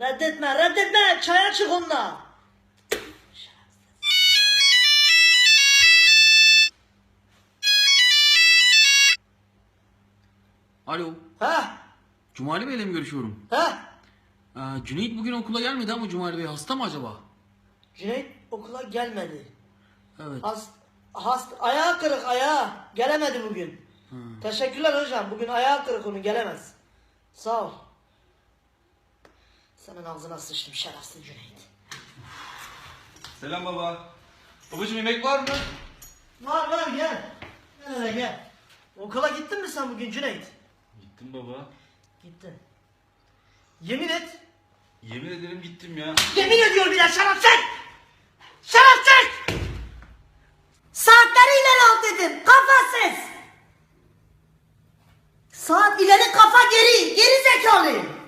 Reddetme reddetme çaya çık onunla. Alo. Ha Cumali Bey'le mi görüşüyorum? ha. Ee, Cüneyt bugün okula gelmedi ama Cumali Bey hasta mı acaba? Cüneyt okula gelmedi. Evet. Hast, hast, ayağı kırık ayağı. Gelemedi bugün. Teşekkürler hocam. Bugün ayağı kırık onun gelemez. Sağ ol. Senin ağzına sıçtım şerefsiz Cüneyt. Selam baba. Babacım yemek var mı? Var var gel. Gel hele gel. Okula gittin mi sen bugün Cüneyt? Gittim baba. Gittin. Yemin et. Yemin ederim gittim ya. Yemin ediyorum bir de şerefsiz. Şerefsiz. Saatleri ileri al dedim. Kafasız. Saat ileri kafa geri. Geri zekalı.